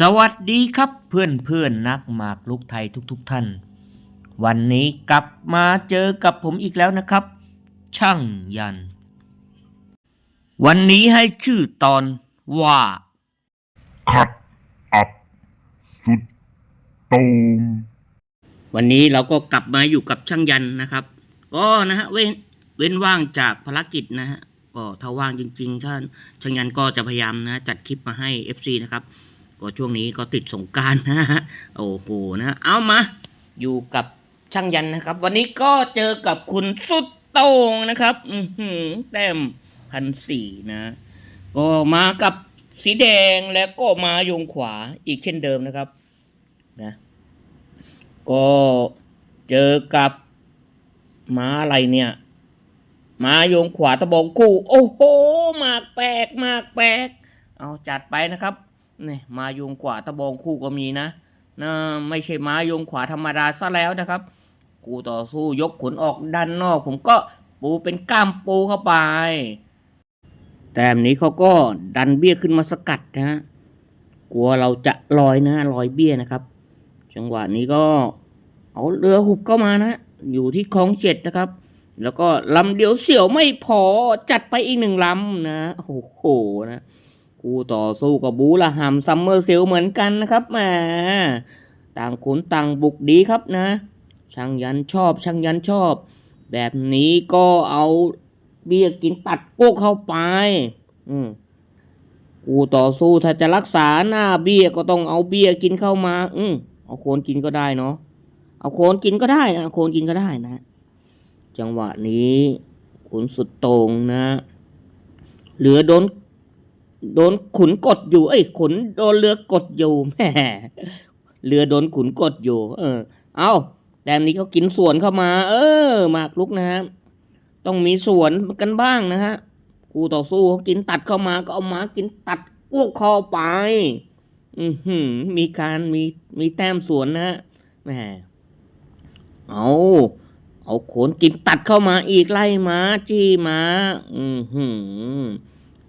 สวัสดีครับเพื่อนเพื่อนๆนักหมากลุกไทยทุกๆทท่าน วันนี้กลับมาเจอกับผมอีกแล้วนะครับ ช่างยัน วันนี้ให้ชื่อตอนว่าคัดอับสุดโต่งวันนี้เราก็กลับมาอยู่กับช่างยันนะครับ ก็นะฮะเว้นเว้นว่างจากภารกิจนะฮะก็ถ้าว่างจริงๆท่านช่างยันก็จะพยายามนะจัดคลิปมาให้ FC นะครับ ก็ช่วงนี้ก็ติดสงการนะฮะโอ้โหนะเอามา อยู่กับช่างยันนะครับ วันนี้ก็เจอกับคุณสุดโต่งนะครับ อือหือแต้มพันสี่นะ ก็มากับสีแดงแล้วก็มาโยงขวาอีกเช่นเดิมนะครับ นะ ก็เจอกับม้าอะไรเนี่ยม้ายงขวาตะบองคู่ โอ้โหมากแปลกมากแปลก เอาจัดไปนะครับ นี่มายงขวาตะบองคู่ก็มีนะนะไม่ใช่มายงขวาธรรมดาซะแล้วนะครับกูต่อสู้ยกขนออกด้านนอก ผมก็ปูเป็นก้ามปูเข้าไป แต่นี้เขาก็ดันเบี้ยขึ้นมาสกัดนะฮะกลัวเราจะลอยนะลอยเบี้ยนะครับ จังหวะนี้ก็เอาเรือหุบเข้ามานะ อยู่ที่คลองเจ็ดนะครับ แล้วก็ลำเดียวเสี่ยวไม่พอจัดไปอีกหนึ่งลำนะโอ้โหนะ กูต่อสู้กับบูละหำซัมเมอร์เซลเหมือนกันนะครับแหมต่างขุนต่างบุกดีครับนะ ช่างยันชอบ ช่างยันชอบ แบบนี้ก็เอาเบียกินตัดพวกเข้าไป อืมกูต่อสู้ถ้าจะรักษาหน้าเบี้ยก็ต้องเอาเบี้ยกินเข้ามา อืมเอาโคนกินก็ได้เนาะ เอาโคนกินก็ได้นะโคนกินก็ได้นะ จังหวะนี้ขุนสุดต่งนะ เหลือโดน โดนขุนกดอยู่ เอ้ยขุนโดนเรือกดอยู่แหมเรือโดนขุนกดอยู่ เออ เอาแต่นนี้เขากินสวนเข้ามา เออหมากลุกนะฮะต้องมีสวนกันบ้างนะฮะคู่ต่อสู้เขากินตัดเข้ามาก็เอาหมากินตัดพวกเข้าไป อือหือมีการมีมีแต้มสวนนะฮะแหมเอาเอาขนกินตัดเข้ามาอีกไล่มาจี้มา อือหือ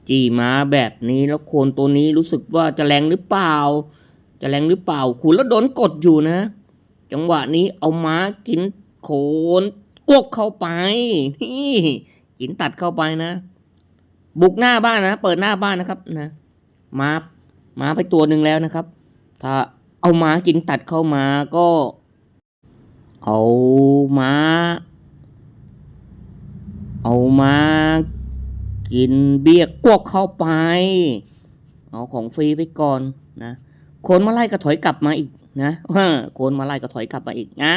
จี้มาแบบนี้แล้วโคนตัวนี้รู้สึกว่าจะแรงหรือเปล่า จะแรงหรือเปล่าขุนแล้วโดนกดอยู่นะ จังหวะนี้เอาม้ากินโขนกวกเข้าไปนี่กินตัดเข้าไปนะ บุกหน้าบ้านนะเปิดหน้าบ้านนะครับนะมามาไปตัวหนึ่งแล้วนะครับ ถ้าเอาม้ากินตัดเข้ามาก็ เอาม้า เอาม้า กินเบี้ยกวกเข้าไป เอาของฟรีไปก่อนนะโคนมาไล่ก็ถอยกลับมาอีกนะว่าโคนมาไล่ก็ถอยกลับมาอีกอ่า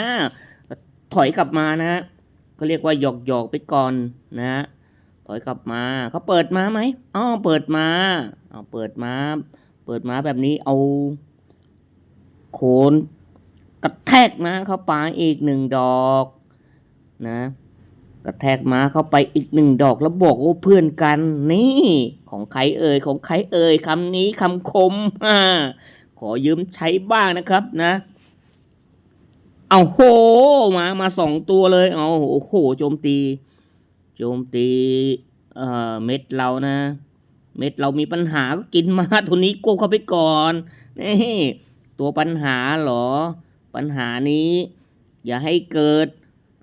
ถอยกลับมานะก็เรียกว่าหยอกหยอกไปก่อนนะถอยกลับมาเขาเปิดมาไหมอ๋อเปิดมาเอาเปิดมาเปิดมาแบบนี้เอา โคนกระแทกมาเข้าไปอีกหนึ่งดอกนะ กระแทกมาเข้าไปอีกหนึ่งดอกแล้วบอกว่าเพื่อนกัน นี่ ของใครเอ่ยของใครเอ่ยคำนี้คำคมอ่าขอยืมใช้บ้างนะครับนะ เอาโหมามาสองตัวเลยเอาโอ้โหโจมตี โจมตีเอ่อเม็ดเรานะ เม็ดเรามีปัญหาก็กินมาตัวนี้โกเข้าไปก่อนนี่ตัวปัญหาเหรอ ปัญหานี้ อย่าให้เกิด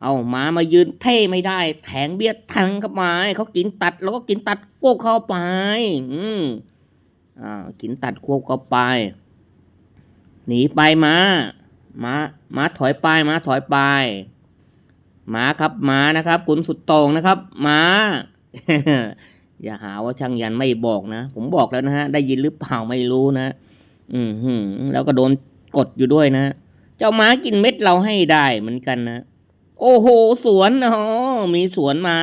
เอามามายืนเท่ไม่ได้ แทงเบี้ยทังเข้ามาเขากินตัดแล้วก็กินตัดโกเข้าไป อืมอ่ากินตัดโกเข้าไป หนีไปมามามาถอยไปมาถอยไปมาครับมานะครับ คุณสุดโต่งนะครับมาอย่าหาว่าช่างยันไม่บอกนะ ผมบอกแล้วนะฮะ ได้ยินหรือเปล่าไม่รู้นะ อืมหืมแล้วก็โดนกดอยู่ด้วยนะ เจ้าม้ากินเม็ดเราให้ได้เหมือนกันนะ โอ้โห สวนอ๋อมีสวนมา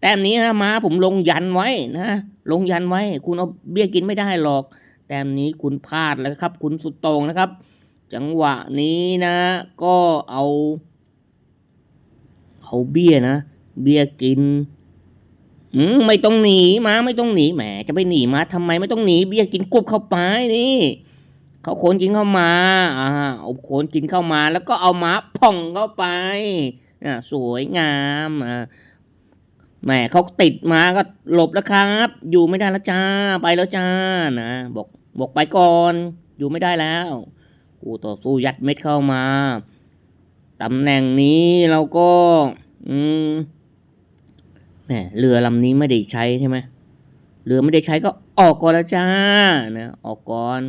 แต้มนี้นะมาผมลงยันไว้นะลงยันไว้ คุณเอาเบี้ยกินไม่ได้หรอก แต้มนี้คุณพลาดแล้วครับ คุณสุดต่งนะครับ จังหวะนี้นะ ก็เอา เอาเบี้ยนะเบี้ยกินอืมไม่ต้องหนีมาไม่ต้องหนีแหมจะไปหนีมาทำไมไม่ต้องหนีเบี้ยกินกรุบเข้าไปนี่ เขาโคนกินเข้ามาอ่าเอาโคนกินเข้ามา แล้วก็เอาม้าพ่องเข้าไปอ่าสวยงามอ่าแหมเขาติดมาก็หลบแล้วครับ อยู่ไม่ได้แล้วจ้า ไปแล้วจ้านะบอกบอกไปก่อน อยู่ไม่ได้แล้วกูต่อสู้ยัดเม็ดเข้ามาตำแหน่งนี้เราก็ อืมแหมเรือลำนี้ไม่ได้ใช้ใช่ไหมเรือไม่ได้ใช้ก็ออกก่อนแล้วจ้านะออกก่อน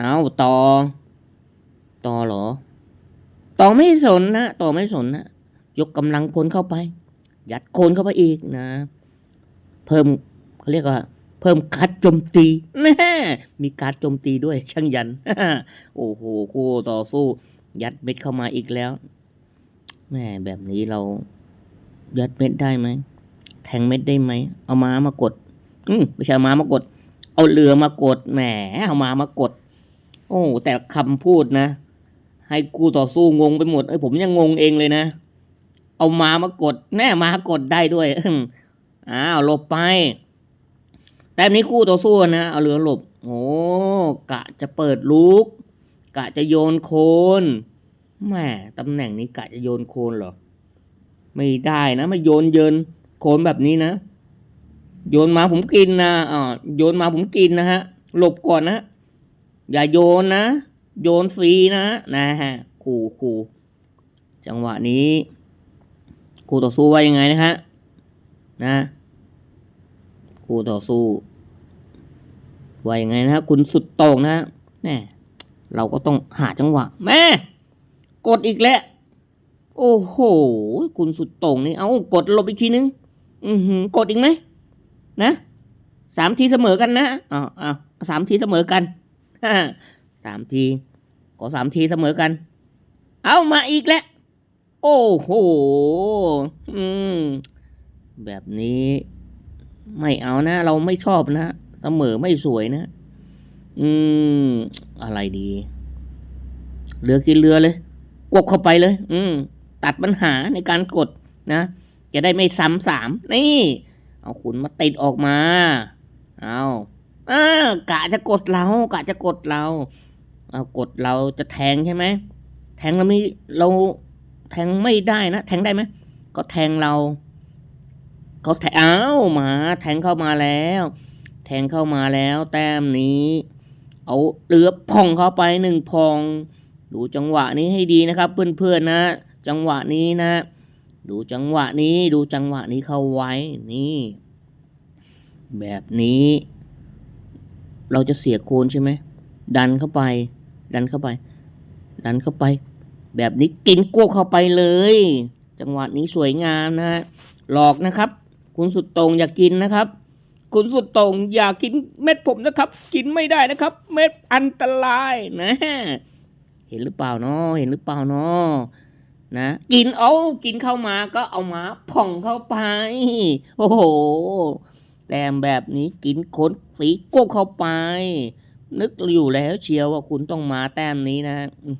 เอาต่อต่อหรอต่อไม่สนนะต่อไม่สนนะยกกำลังพลเข้าไป ยัดโคนเข้าไปอีกนะ เพิ่มเขาเรียกว่า เพิ่มการดโจมตีแน่มีการดโจมตีด้วยช่างยัน โอ้โหคู่ต่อสู้ ยัดเม็ดเข้ามาอีกแล้วแม่แบบนี้เรายัดเม็ดได้ไหมแทงเม็ดได้ไหมเอาม้ามากด อืมไม่ใช่ม้ามากด เอาเรือมากดแหมเอาม้ามากด โอ้แต่คำพูดนะ ให้กูต่อสู้งงไปหมดเอ้ยผมยังงงเองเลยนะ เอามามากด แน่มากดได้ด้วยอ้าวหลบไป แต่นี้คู่ต่อสู้นะเอาเรือหลบ โอ้กะจะเปิดลูก กะจะโยนโคนแหม่ตำแหน่งนี้กะจะโยนโคนเหรอ ไม่ได้นะมาโยนเยินโคนแบบนี้นะ โยนมาผมกินนะอ่าโยนมาผมกินนะฮะ หลบก่อนนะ อย่าโยนนะ โยนฟรีนะ นะฮะขู่ขู่จังหวะนี้คู่ต่อสู้ว่ายังไงนะฮะนะคู่ต่อสู้ว่ายังไงนะฮะคุณสุดโต่งนะฮะแม่เราก็ต้องหาจังหวะ แม่ กดอีกแล้วโอ้โห คุณสุดโต่งนี่เอากดหลบอีกทีนึง อือหือกดอีกไหมนะสามทีเสมอกันนะอ้าวอ้าวสามทีเสมอกัน สามที ขอสามทีเสมอกัน เอามาอีกแล้ว โอ้โห อืม แบบนี้ ไม่เอานะ เราไม่ชอบนะ เสมอไม่สวยนะ อืม อะไรดี เรือกินเรือเลยกดเข้าไปเลย อืม ตัดปัญหาในการกดนะ จะได้ไม่ซ้ำสาม นี่ เอาขุนมาติดออกมา เอา อากะจะกดเรากะจะกดเราเอากดเราจะแทงใช่ไหมแทงเราไม่เราแทงไม่ได้นะแทงได้ไหมก็แทงเราเขาแทงเอ้ามา แทงเข้ามาแล้ว แทงเข้ามาแล้ว แต้มนี้ เอาเรือพองเข้าไปหนึ่งพอง ดูจังหวะนี้ให้ดีนะครับ เพื่อนๆนะ จังหวะนี้นะ ดูจังหวะนี้ ดูจังหวะนี้เข้าไว้นี่ แบบนี้ เราจะเสียโคนใช่ไหม ดันเข้าไป ดันเข้าไป ดันเข้าไป แบบนี้กินกวกเข้าไปเลย จังหวะนี้สวยงามนะฮะ หลอกนะครับ คุณสุดโตรงอย่ากกินนะครับ คุณสุดโตรงอย่ากินเม็ดผมนะครับ กินไม่ได้นะครับ เม็ดอันตรายนะ เห็นหรือเปล่าเนาะเห็นหรือเปล่าเนาะนะกินเอากินเข้ามาก็เอามาผ่องเข้าไป โอ้โห แต้มแบบนี้กินขนฝีกบเข้าไป นึกอยู่แล้วเชียวว่าคุณต้องมาแต้มนี้นะอื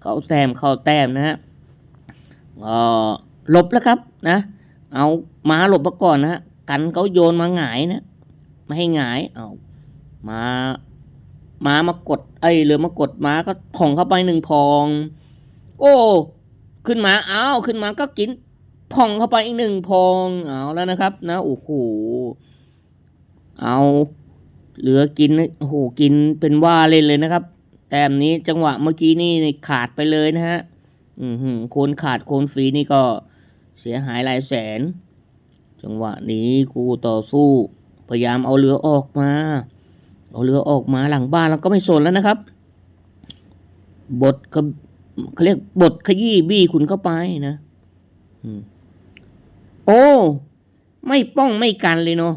เข้าแต้มเข้าแต้มนะฮะหลบแล้วครับนะ เอามาหลบมาก่อนนะฮะกันเขาโยนมาหงายนะไม่ให้หงายเอามามามากดไอ้เรือมากดมาก็ผ่องเข้าไปหนึ่งพอง โอ้ ขึ้นมาเอาขึ้นมาก็กิน ผ่องเข้าไปอีกหนึ่งพองเอาแล้วนะครับ นะโอ้โหเอาเหลือกินโอ้โหกินเป็นว่าเล่นเลยนะครับ แต้มนี้จังหวะเมื่อกี้นี่ขาดไปเลยนะฮะอืมหืมโคนขาดโคนฟรีนี่ก็เสียหายหลายแสน จังหวะนี้กูต่อสู้ พยายามเอาเรือออกมา เอาเรือออกมาหลังบ้านเราก็ไม่สนแล้วนะครับ บทเขาเรียกบทขยี้บี้คุณเข้าไปนะ อืม โอ้ ไม่ป้องไม่กันเลยเนาะ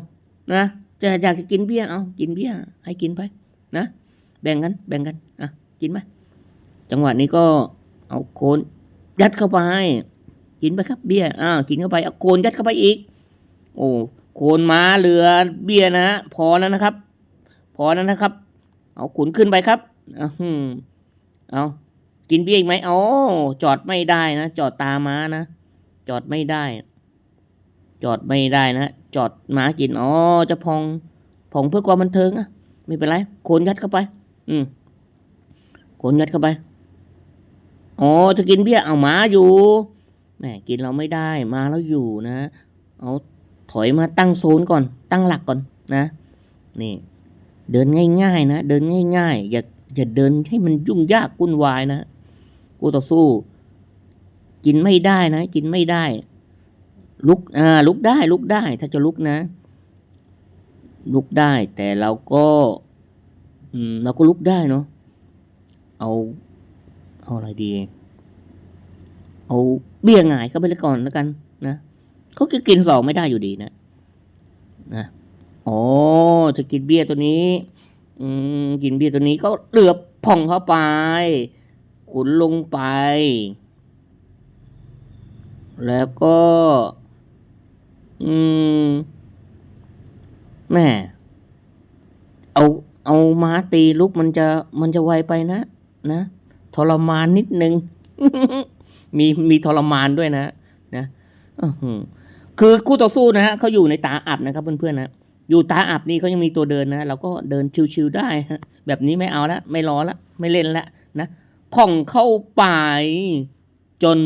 นะจะอยากจะกินเบี้ยเอากินเบี้ยให้กินไปนะแบ่งกันแบ่งกันอะกินไปจังหวะนี้ก็เอาโคนยัดเข้าไปกินไปครับเบี้ยอ่ากินเข้าไปเอาโคนยัดเข้าไปอีก โอ้โคนม้าเรือเบี้ยนะฮะพอแล้วนะครับ พอแล้วนะครับ เอาขุนขึ้นไปครับอือหือเอากินเบี้ยอีกไหมอ๋อจอดไม่ได้นะจอดตาม้านะจอดไม่ได้ จอดไม่ได้นะ จอดหมากิน อ๋อ จะพอง พองเพื่อความบันเทิงอะไม่เป็นไร โคนยัดเข้าไป อืมโคนยัดเข้าไป อ๋อ จะกินเบี้ย เอาหมาอยู่ แหม กินเราไม่ได้ มาแล้วอยู่นะ เอาถอยมาตั้งโซนก่อน ตั้งหลักก่อนนะ นี่ เดินง่าย ๆ นะ เดินง่าย ๆ อย่า อย่าเดินให้มันยุ่งยากวุ่นวายนะ กูต่อสู้ กินไม่ได้นะ กินไม่ได้ ลุกอ่าลุกได้ลุกได้ ถ้าจะลุกนะ ลุกได้ แต่เราก็อืมเราก็ลุกได้เนาะเอา เอาอะไรดี เอาเบี้ยหงายเข้าไปเลยก่อนแล้วกัน นะเขาก็กินสองไม่ได้อยู่ดีนะนะอ๋อจะกินเบี้ยตัวนี้ อืมกินเบี้ยตัวนี้ก็เหลือบผ่องเข้าไป ขุนลงไป แล้วก็ อืม แม่ เอาเอาม้าตีลุกมันจะมันจะไวไปนะ นะทรมานนิดนึง มีมีทรมานด้วยนะนะคือคู่ต่อสู้นะฮะเขาอยู่ในตาอับนะครับเพื่อนๆนะอยู่ตาอับนี่เขายังมีตัวเดินนะเราก็เดินชิวๆได้ฮะแบบนี้ไม่เอาละไม่รอละไม่เล่นละนะผ่องเข้าไปจน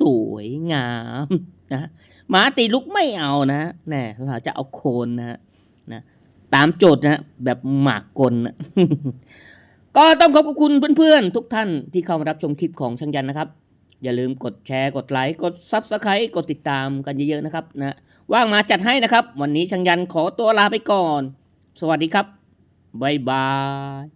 สวยงามนะ หมาตีลุกไม่เอานะแน่เราจะเอาโคนนะนะตามโจทย์นะแบบหมากกลนะก็ต้องขอบคุณเพื่อนๆ ทุกท่านที่เข้ามารับชมคลิปของช่างยันนะครับ อย่าลืมกดแชร์กดไลค์กดซับสไครต์กดติดตามกันเยอะๆนะครับนะว่างมาจัดให้นะครับ วันนี้ช่างยันขอตัวลาไปก่อน สวัสดีครับบ๊ายบาย